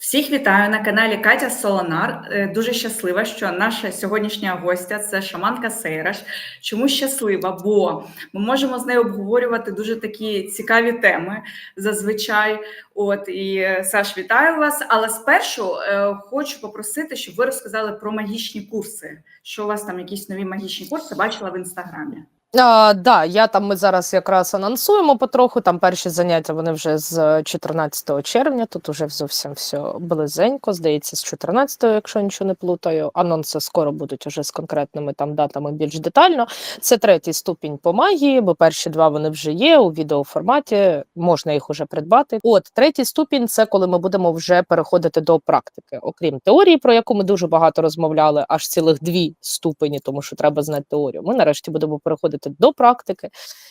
Всіх вітаю на каналі Катя Солонар. Е, Дуже щаслива, що наша сьогоднішня гостя це шаманка Сейраш. Чому щаслива? Бо ми можемо з нею обговорювати дуже такі цікаві теми зазвичай. От і Саш, вітаю вас. Але спершу е, хочу попросити, щоб ви розказали про магічні курси. Що у вас там якісь нові магічні курси бачила в інстаграмі? А, да, я там ми зараз якраз анонсуємо потроху. Там перші заняття вони вже з 14 червня. Тут уже зовсім все близенько. Здається, з 14, якщо нічого не плутаю. Анонси скоро будуть уже з конкретними там датами більш детально. Це третій ступінь по магії, бо перші два вони вже є у відеоформаті. Можна їх уже придбати. От третій ступінь це коли ми будемо вже переходити до практики. Окрім теорії, про яку ми дуже багато розмовляли, аж цілих дві ступені, тому що треба знати теорію. Ми нарешті будемо переходити до практики,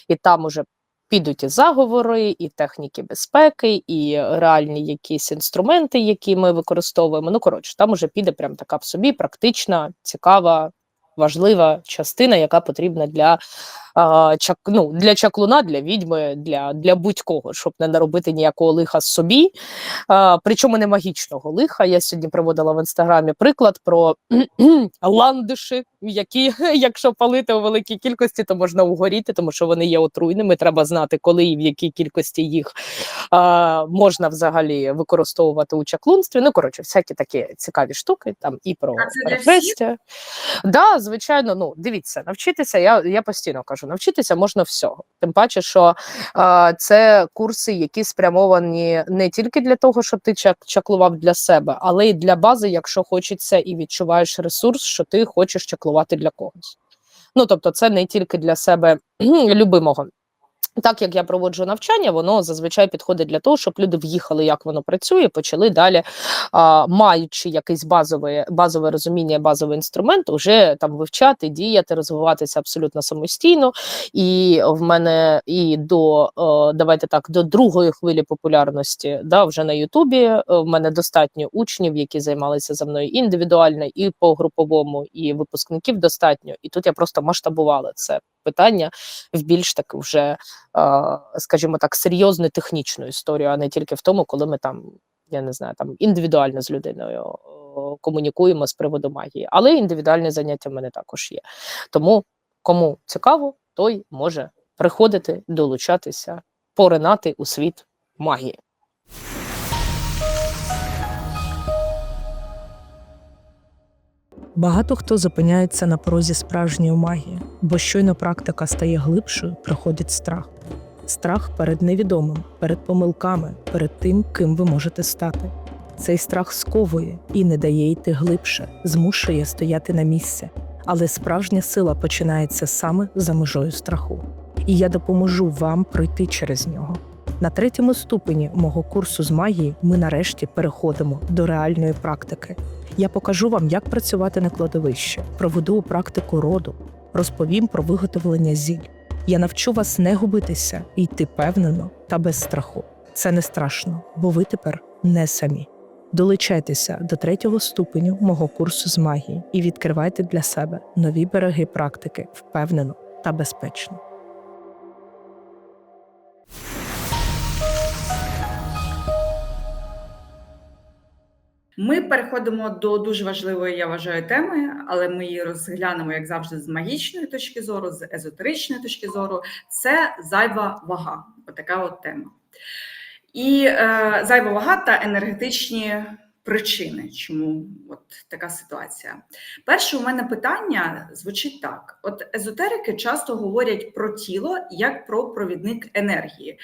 і там уже підуть і заговори, і техніки безпеки, і реальні якісь інструменти, які ми використовуємо. Ну коротше, там уже піде прям така в собі практична, цікава, важлива частина, яка потрібна для. Чак, ну, для чаклуна, для відьми, для, для будь-кого, щоб не наробити ніякого лиха собі. А, причому не магічного лиха. Я сьогодні приводила в інстаграмі приклад про ландиші, які, якщо палити у великій кількості, то можна угоріти, тому що вони є отруйними. Треба знати, коли і в якій кількості їх а, можна взагалі використовувати у чаклунстві. Ну, коротше, всякі такі цікаві штуки, там і про всіх? Да, звичайно, ну дивіться, навчитися. Я, я постійно кажу, навчитися можна всього. Тим паче, що е, це курси, які спрямовані не тільки для того, щоб ти чак, чаклував для себе, але й для бази, якщо хочеться і відчуваєш ресурс, що ти хочеш чаклувати для когось. Ну тобто, це не тільки для себе любимого. Так як я проводжу навчання, воно зазвичай підходить для того, щоб люди в'їхали, як воно працює, почали далі, а, маючи якийсь базове, базове розуміння, базовий інструмент, вже там вивчати, діяти, розвиватися абсолютно самостійно. І в мене і до давайте так, до другої хвилі популярності, да, вже на Ютубі. е, В мене достатньо учнів, які займалися за мною індивідуально, і по груповому, і випускників достатньо. І тут я просто масштабувала це питання в більш таки вже, скажімо так, серйозну технічну історію, а не тільки в тому, коли ми там, я не знаю, там індивідуально з людиною комунікуємо з приводу магії. Але індивідуальні заняття в мене також є. Тому кому цікаво, той може приходити, долучатися, поринати у світ магії. Багато хто зупиняється на порозі справжньої магії, бо щойно практика стає глибшою, приходить страх. Страх перед невідомим, перед помилками, перед тим, ким ви можете стати. Цей страх сковує і не дає йти глибше, змушує стояти на місці. Але справжня сила починається саме за межою страху. І я допоможу вам пройти через нього. На третьому ступені мого курсу з магії ми нарешті переходимо до реальної практики. Я покажу вам, як працювати на кладовищі, проведу практику роду, розповім про виготовлення зіль. Я навчу вас не губитися і йти впевнено та без страху. Це не страшно, бо ви тепер не самі. Долучайтеся до третього ступеню мого курсу з магії і відкривайте для себе нові береги практики впевнено та безпечно. Ми переходимо до дуже важливої, я вважаю, теми, але ми її розглянемо, як завжди, з магічної точки зору, з езотеричної точки зору. Це зайва вага. Отака от тема. І е, зайва вага та енергетичні причини, чому от така ситуація. Перше у мене питання звучить так: от езотерики часто говорять про тіло як про провідник енергії.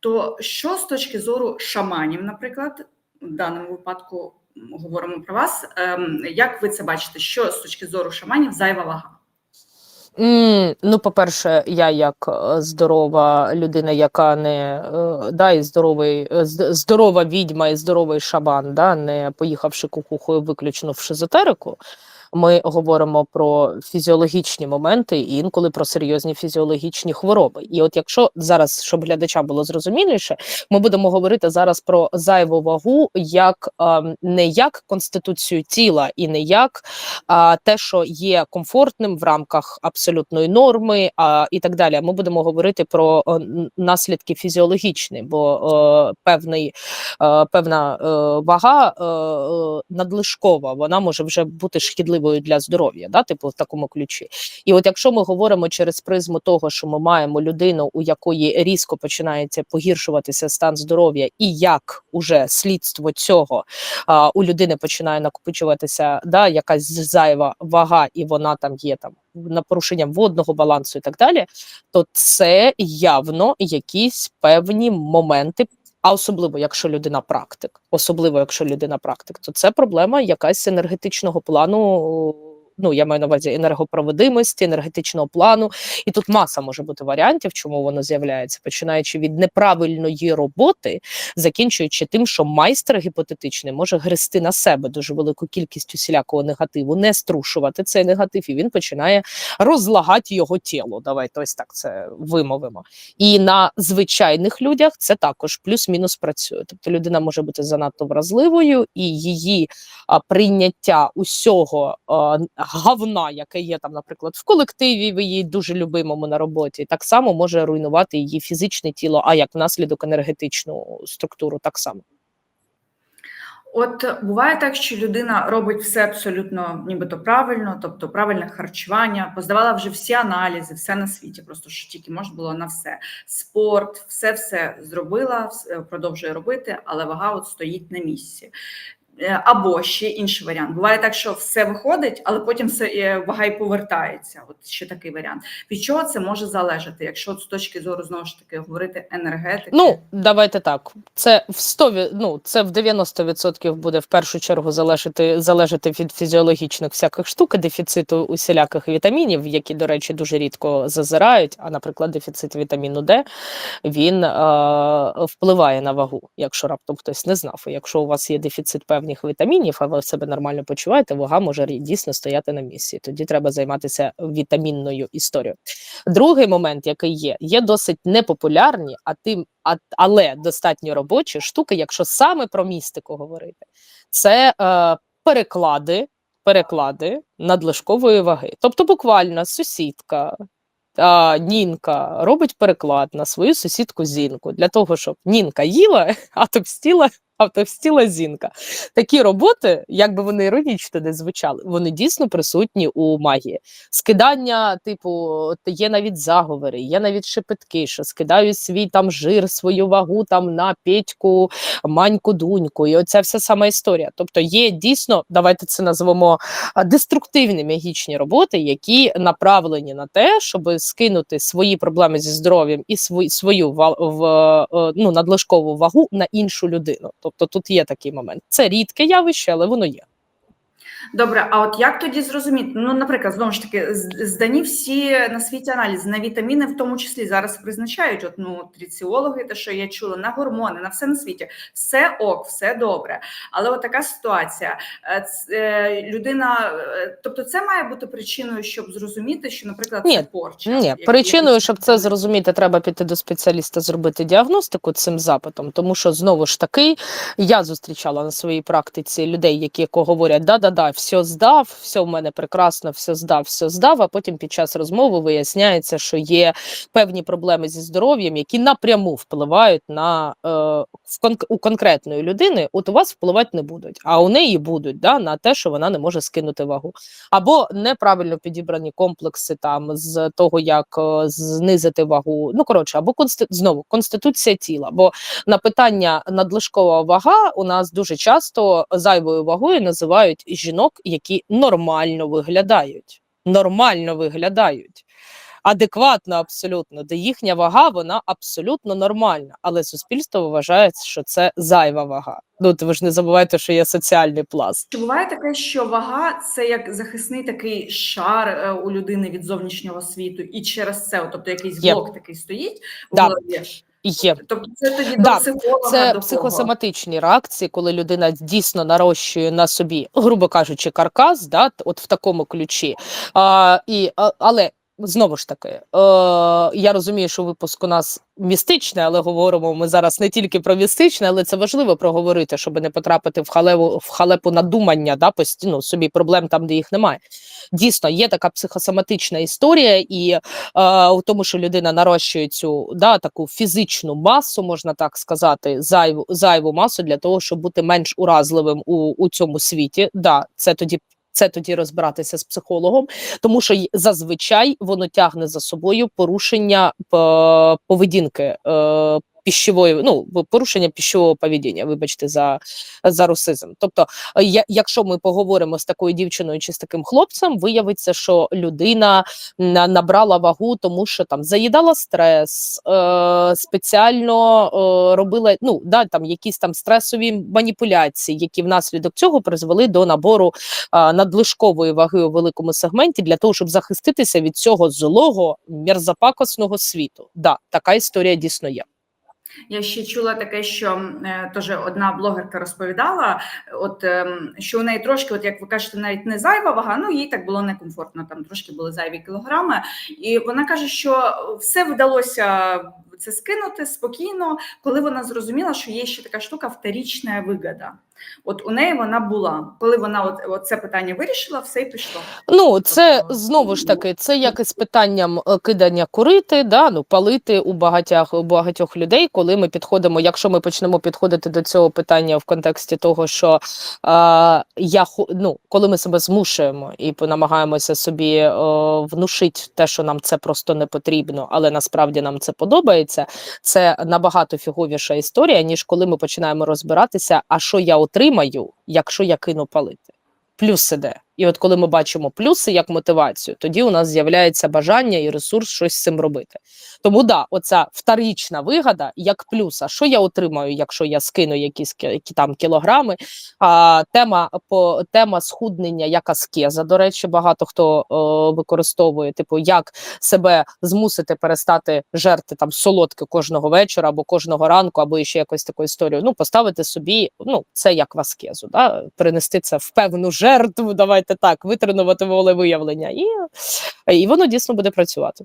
То що з точки зору шаманів, наприклад, в даному випадку говоримо про вас. Ем, Як ви це бачите? Що з точки зору шаманів зайва вага? Mm, Ну, по-перше, я як е, здорова людина, яка не е, да, і здоровий, е, здорова відьма і здоровий шабан, да, не поїхавши кукухою виключно в шизотерику. Ми говоримо про фізіологічні моменти і інколи про серйозні фізіологічні хвороби. І от якщо зараз, щоб глядачам було зрозуміліше, ми будемо говорити зараз про зайву вагу як не як конституцію тіла і не як те, що є комфортним в рамках абсолютної норми, а, і так далі. Ми будемо говорити про наслідки фізіологічні, бо певний, е, певна е, вага е, надлишкова, вона може вже бути шкідливою для здоров'я, да, типу в такому ключі. І от якщо ми говоримо через призму того, що ми маємо людину, у якої різко починається погіршуватися стан здоров'я, і як уже слідство цього а, у людини починає накопичуватися да, якась зайва вага, і вона там є там на порушенням водного балансу і так далі, то це явно якісь певні моменти. А особливо, якщо людина практик, особливо якщо людина практик, то це проблема якась енергетичного плану. Ну, я маю на увазі енергопроводимості, енергетичного плану, і тут маса може бути варіантів, чому воно з'являється, починаючи від неправильної роботи, закінчуючи тим, що майстер гіпотетичний може грести на себе дуже велику кількість усілякого негативу, не струшувати цей негатив, і він починає розлагати його тіло. Давайте ось так це вимовимо. І на звичайних людях це також плюс-мінус працює. Тобто людина може бути занадто вразливою, і її а, прийняття усього а, говна, яке є там, наприклад, в колективі, в її дуже любимому на роботі, так само може руйнувати її фізичне тіло, а як наслідок енергетичну структуру, так само. От буває так, що людина робить все абсолютно нібито правильно, тобто правильне харчування, поздавала вже всі аналізи, все на світі, просто що тільки можна було на все. Спорт, все все зробила, все продовжує робити, але вага от стоїть на місці. Е, Або ще інший варіант. Буває так, що все виходить, але потім все е, вага і повертається. От ще такий варіант. Від чого це може залежати, якщо з точки зору знову ж таки говорити енергетики? Ну, давайте так. Це в 100, ну, це в 90% буде в першу чергу залежати, залежати від фізіологічних всяких штук, дефіциту усіляких вітамінів, які, до речі, дуже рідко зазирають. А, наприклад, дефіцит вітаміну Д він е, впливає на вагу, якщо раптом хтось не знав. Якщо у вас є дефіцит певних вітамінів, а ви себе нормально почуваєте, вага може дійсно стояти на місці. Тоді треба займатися вітамінною історією. Другий момент, який є, є досить непопулярні, а тим, а, але достатньо робочі штуки, якщо саме про містику говорити, це е, переклади, переклади надлишкової ваги. Тобто, буквально сусідка. А, Нінка робить переклад на свою сусідку Зінку для того, щоб Нінка їла, а товстіла, а товстіла Зінка. Такі роботи, як би вони іронічно не звучали, вони дійсно присутні у магії скидання, типу, є навіть заговори, є навіть шепетки, що скидають свій там жир, свою вагу там на Петьку, маньку, дуньку, і оця вся сама історія. Тобто є дійсно, давайте це назвемо деструктивні магічні роботи, які направлені на те, щоб скинути свої проблеми зі здоров'ям і свою ва- в, е, ну, надлишкову вагу на іншу людину. Тобто тут є такий момент. Це рідке явище, але воно є. Добре, а от як тоді зрозуміти? Ну, наприклад, знову ж таки, здані всі на світі аналізи на вітаміни, в тому числі зараз призначають от, ну, тріціологи, те, що я чула, на гормони, на все на світі. Все ок, все добре. Але от така ситуація. Е, е, Людина, е, тобто, це має бути причиною, щоб зрозуміти, що, наприклад, Ні, порча. Ні, як- причиною, щоб це зрозуміти, треба піти до спеціаліста, зробити діагностику цим запитом, тому що знову ж таки я зустрічала на своїй практиці людей, які говорять: да-да-да, все здав, все в мене прекрасно, все здав, все здав. А потім під час розмови виясняється, що є певні проблеми зі здоров'ям, які напряму впливають на е, в кон- у конкретної людини. От у вас впливати не будуть, а у неї будуть да, на те, що вона не може скинути вагу або неправильно підібрані комплекси там з того, як е, знизити вагу. Ну коротше, або консти... знову конституція тіла. Бо на питання надлишкова вага у нас дуже часто зайвою вагою називають жінок, які нормально виглядають. Нормально виглядають. Адекватно, абсолютно, де їхня вага вона абсолютно нормальна, але суспільство вважає, що це зайва вага. Ну ви ж не забувайте, що є соціальний пласт. Чи буває таке, що вага це як захисний такий шар е, у людини від зовнішнього світу, і через це, тобто якийсь Є. блок такий стоїть в Да. голові? Є. Тобто це тоді Да, до психолога, Це до психосоматичні реакції, коли людина дійсно нарощує на собі, грубо кажучи, каркас, да, от в такому ключі. А, і, а, але знову ж таки, е, я розумію, що випуск у нас містичний, але говоримо ми зараз не тільки про містичне, але це важливо проговорити, щоб не потрапити в халепу, в халепу надумання, да, постійно собі проблем там, де їх немає. Дійсно, є така психосоматична історія, і е, у тому, що людина нарощує цю да, таку фізичну масу, можна так сказати, зайву, зайву масу для того, щоб бути менш уразливим у, у цьому світі. Да, це тоді. Це тоді розбиратися з психологом, тому що зазвичай воно тягне за собою порушення поведінки е, піщової, ну порушення піщового поведіння, вибачте, за, за русизм. Тобто, е, я- якщо ми поговоримо з такою дівчиною чи з таким хлопцем, виявиться, що людина набрала вагу, тому що там заїдала стрес, е, спеціально е, робила ну да там якісь там стресові маніпуляції, які внаслідок цього призвели до набору е, надлишкової ваги у великому сегменті для того, щоб захиститися від цього злого мерзопакосного світу. Да, така історія дійсно є. Я ще чула таке, що е, теж одна блогерка розповідала, от ем, що у неї трошки, от як ви кажете, навіть не зайва вага, ну їй так було некомфортно, там трошки були зайві кілограми. І вона каже, що все вдалося це скинути спокійно, коли вона зрозуміла, що є ще така штука вторічна вигода. От у неї вона була. Коли вона от, от це питання вирішила, все і пішло. Ну, це Тобто, знову ж таки, це як із питанням е, кидання курити, да, ну, палити у багатьох, у багатьох людей, коли ми підходимо, якщо ми почнемо підходити до цього питання в контексті того, що е, я ну, коли ми себе змушуємо і намагаємося собі е, внушити те, що нам це просто не потрібно, але насправді нам це подобається, це набагато фіговіша історія, ніж коли ми починаємо розбиратися, а що я отримаю, якщо я кину палити. Плюс іде. І от коли ми бачимо плюси як мотивацію, тоді у нас з'являється бажання і ресурс щось з цим робити. Тому да, оця вторічна вигода як плюс. А що я отримаю, якщо я скину якісь які там кілограми? А, тема по тема схуднення як аскеза. До речі, багато хто е, використовує, типу, як себе змусити перестати жерти там солодке кожного вечора або кожного ранку, або ще якось таку історію. Ну, поставити собі, ну, це як в аскезу, да? перенести це в певну жертву, давайте так, витренувати волевиявлення, і, і воно дійсно буде працювати.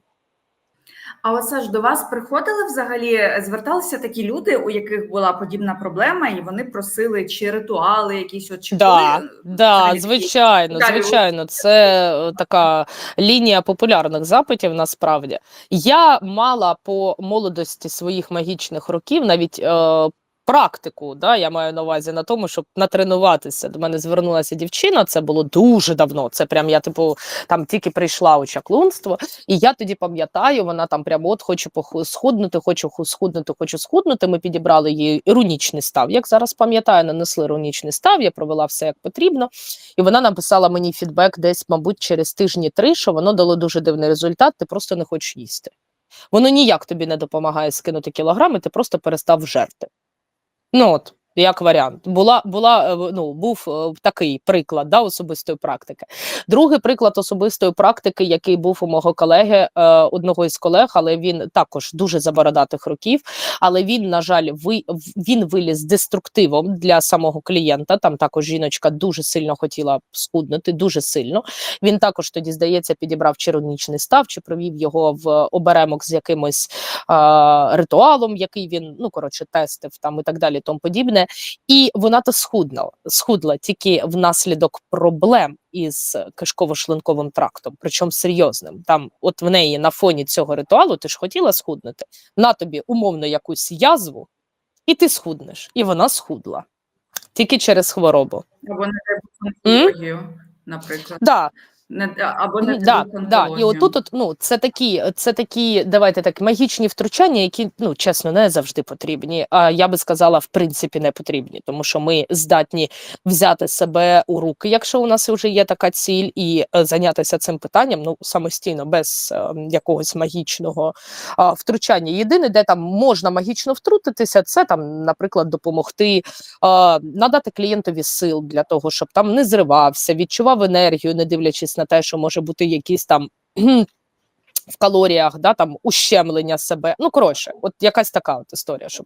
А от Саш, до вас приходили взагалі, зверталися такі люди, у яких була подібна проблема, і вони просили чи ритуали, якісь от чи Да, були, да, взагалі такі? звичайно, звичайно, це е, така лінія популярних запитів. Насправді я мала по молодості своїх магічних років навіть. Е, Практику, да, я маю на увазі на тому, щоб натренуватися. До мене звернулася дівчина, це було дуже давно. Це прям я, типу, там тільки прийшла у чаклунство, і я тоді пам'ятаю, вона там прямо от поху- схуднути, хочу схуднути, хочу схуднути. Ми підібрали їй рунічний став. Як зараз пам'ятаю, нанесли рунічний став, я провела все як потрібно. І вона написала мені фідбек десь, мабуть, через тижні три, що воно дало дуже дивний результат, ти просто не хочеш їсти. Воно ніяк тобі не допомагає скинути кілограми, ти просто перестав жерти. Ну от, як варіант, була, була е, ну, був е, такий приклад да, особистої практики. Другий приклад особистої практики, який був у мого колеги, е, одного із колег, але він також дуже забородатих років. Але він, на жаль, ви, він виліз деструктивом для самого клієнта. Там також жіночка дуже сильно хотіла схуднути, дуже сильно. Він також тоді, здається, підібрав червонічний став чи провів його в оберемок з якимось а, ритуалом, який він, ну коротше, тестив там і так далі, тому подібне. І вона то схудла, схудла тільки внаслідок проблем із кишково-шлунковим трактом, причому серйозним. Там, от в неї на фоні цього ритуалу, ти ж хотіла схуднути, на тобі умовно якусь язву, і ти схуднеш. І вона схудла тільки через хворобу. або не наприклад. Да, Не, або не да, да. І отут, от, ну, це такі, це такі, давайте так, магічні втручання, які, ну, чесно, не завжди потрібні. А я би сказала, в принципі, не потрібні, тому що ми здатні взяти себе у руки, якщо у нас вже є така ціль, і е, зайнятися цим питанням ну, самостійно, без е, якогось магічного а, втручання. Єдине, де там можна магічно втрутитися, це там, наприклад, допомогти а, надати клієнтові сил для того, щоб там не зривався, відчував енергію, не дивлячись на те, що може бути якісь там. В калоріях, да, там ущемлення себе. Ну, коротше, от якась така от історія, щоб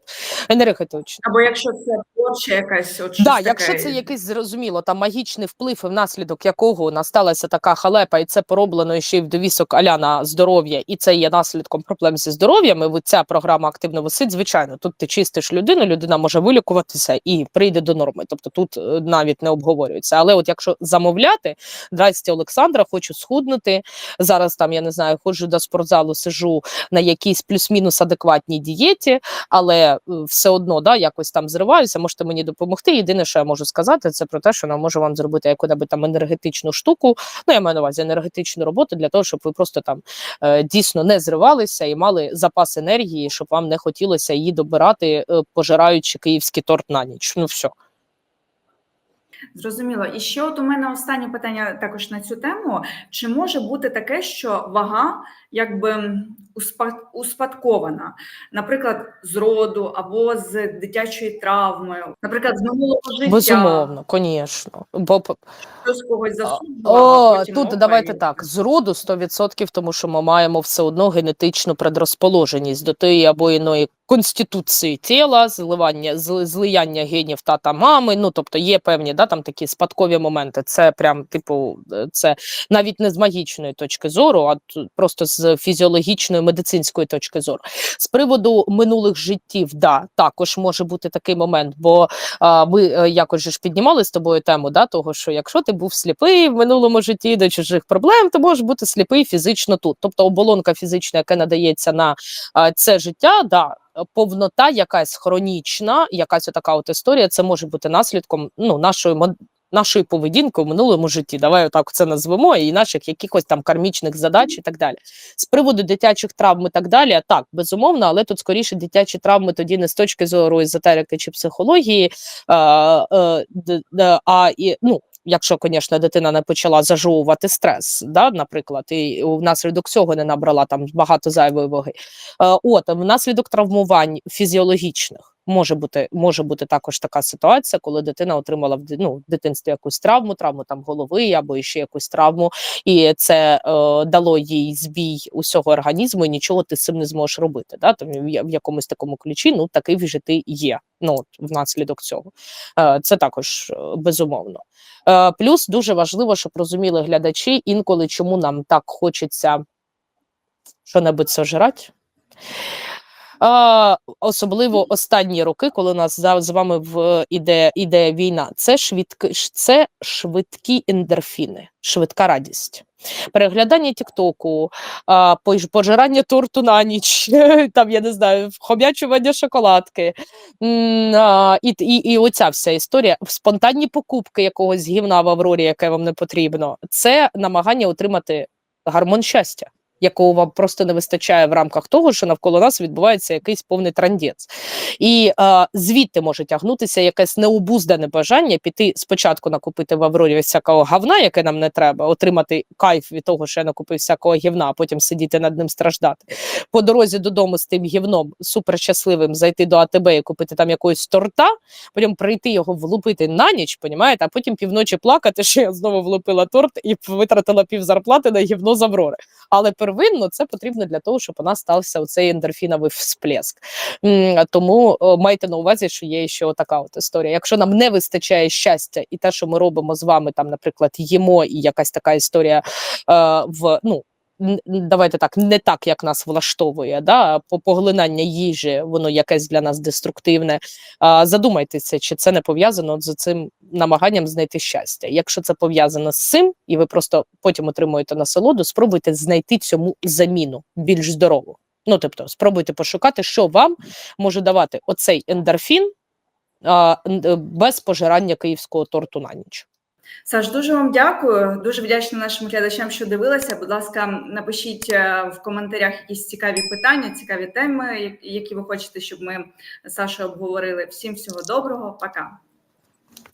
енергетично. Або якщо це порча якась, от Да, таке. якщо це якийсь зрозуміло, там магічний вплив, і внаслідок якого насталася така халепа, і це пороблено ще й в довісок аля на здоров'я, і це є наслідком проблем зі здоров'ям. І ця програма активно висить. Звичайно, тут ти чистиш людину, людина може вилікуватися і прийде до норми. Тобто тут е, навіть не обговорюється. Але от якщо замовляти, здрасте, Олександра, хочу схуднути. Зараз там я не знаю, ходжу до спортзалу, сижу на якійсь плюс-мінус адекватній дієті, але е, все одно да, якось там зриваюся, можете мені допомогти. Єдине, що я можу сказати, це про те, що вона може вам зробити яку-небудь там енергетичну штуку. Ну, я маю на увазі енергетичну роботу для того, щоб ви просто там е, дійсно не зривалися і мали запас енергії, щоб вам не хотілося її добирати, е, пожираючи київський торт на ніч. Ну все. Зрозуміло. І ще от у мене останнє питання також на цю тему. Чи може бути таке, що вага якби успад- успадкована, наприклад, з роду або з дитячої травми, наприклад, з минулого життя, Безумовно, звісно. Бо хтось когось засуджував, О, а потім тут опа, давайте так. З роду 100%, тому що ми маємо все одно генетичну предрозположеність до тієї або іної конституції тіла, зливання, зли- злияння генів тата мами. Ну, тобто є певні да, там такі спадкові моменти. Це прям, типу, е, це навіть не з магічної точки зору, а просто з фізіологічної медицинської точки зору. З приводу минулих життів, да, також може бути такий момент, бо а, ми е, якось ж піднімали з тобою тему, да, того, що якщо ти був сліпий в минулому житті до чужих проблем, то можеш бути сліпий фізично тут. Тобто оболонка фізична, яка надається на а, це життя, да. Повнота якась хронічна, якась така от історія, це може бути наслідком ну, нашої нашої поведінки в минулому житті. Давай отак це назвемо, і наших якихось там кармічних задач і так далі. З приводу дитячих травм і так далі, так, безумовно, але тут скоріше дитячі травми тоді не з точки зору езотерики чи психології, а, д- а і, ну, якщо, звісно, дитина не почала зажовувати стрес, да, наприклад, і внаслідок цього не набрала там багато зайвої ваги. Е, От, внаслідок травмувань фізіологічних. Може бути, може бути також така ситуація, коли дитина отримала в ну, дитинстві якусь травму, травму там голови або ще якусь травму, і це е, дало їй збій усього організму, і нічого ти з цим не зможеш робити. Да? Там в, якомусь такому ключі ну такий вже ти є. Ну от, внаслідок цього. Е, це також е, безумовно. Е, плюс дуже важливо, щоб розуміли глядачі інколи, чому нам так хочеться що-небудь сожрати. Особливо останні роки, коли у нас з вами в іде, іде війна, це швидкі, це швидкі ендорфіни, швидка радість. Переглядання Тіктоку, пожирання торту на ніч, там я не знаю, вхомячування шоколадки. І, і, і оця вся історія, спонтанні покупки якогось гівна в Аврорі, яке вам не потрібно, це намагання отримати гормон щастя якого вам просто не вистачає в рамках того, що навколо нас відбувається якийсь повний трандець. І е, звідти може тягнутися якесь необуздане бажання піти спочатку накупити в Аврорі всякого гавна, яке нам не треба, отримати кайф від того, що я накупив всякого гівна, а потім сидіти над ним страждати. По дорозі додому з тим гівном суперщасливим зайти до АТБ і купити там якогось торта, потім прийти його влупити на ніч, понімаєте, а потім півночі плакати, що я знову влупила торт і витратила пів зарплати на гівно з Аврори. Але первинно це потрібно для того, щоб у нас стався оцей ендорфіновий всплеск. Тому майте на увазі, що є ще така от історія. Якщо нам не вистачає щастя, і те, що ми робимо з вами, там, наприклад, їмо, і якась така історія е, в ну. Давайте так, не так, як нас влаштовує, да? поглинання їжі, воно якесь для нас деструктивне. А, задумайтеся, чи це не пов'язано з цим намаганням знайти щастя. Якщо це пов'язано з цим, і ви просто потім отримуєте насолоду, спробуйте знайти цьому заміну більш здорову. Ну, тобто, спробуйте пошукати, що вам може давати оцей ендорфін а, без пожирання київського торту на ніч. Саш, дуже вам дякую. Дуже вдячна нашим глядачам, що дивилися. Будь ласка, напишіть е, в коментарях якісь цікаві питання, цікаві теми, які ви хочете, щоб ми з Сашою обговорили. Всім всього доброго, пока.